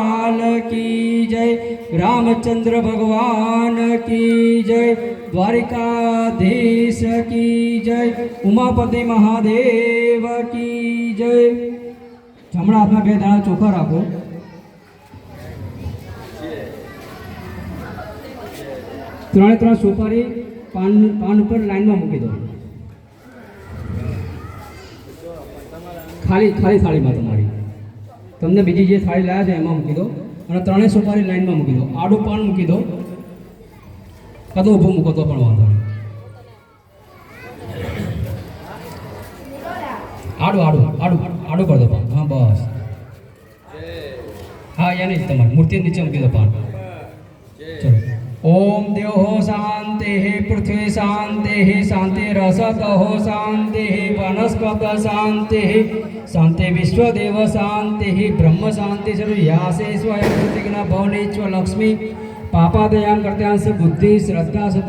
લાલ કી જય રામચંદ્ર ભગવાન કી જય દ્વારિકાધીશ કી જય ઉમાપતિ મહાદેવ કી જય જમણા હાથમાં બે દાણા ચોખા રાખો. ત્રણે ત્રણ સુપારી પાન પાન ઉપર લાઈનમાં મૂકી દો. ખાલી ખાલી થાળીમાં તમારી. તમને બીજી જે થાળી લાવ્યા છે એમાં મૂકી દો. અને ત્રણેય સુપારી લાઇનમાં મૂકી દો. આડું પાન મૂકી દો. કદો ઊભું મૂકો તો પણ વાંધો નહીં. આડું આડું આડું આડું કરી દો પાન. હા બસ. હા યાની તમારી. મૂર્તિ નીચે મૂકી દો પાન. ચલો. દેવો શાંતિ પૃથ્વી શાંતિ શાંતિ રસતો શાંતિ વનસ્પત શાંતિ શાંતિ વિશ્વદેવ શાંતિ બ્રહ્મ શાંતિ યાસે સ્વયં પ્રતિજ્ઞા ભવનેશ્વ લક્ષ્મી પાપાદયામ કરત્યાંશ બુદ્ધિ શ્રદ્ધા સત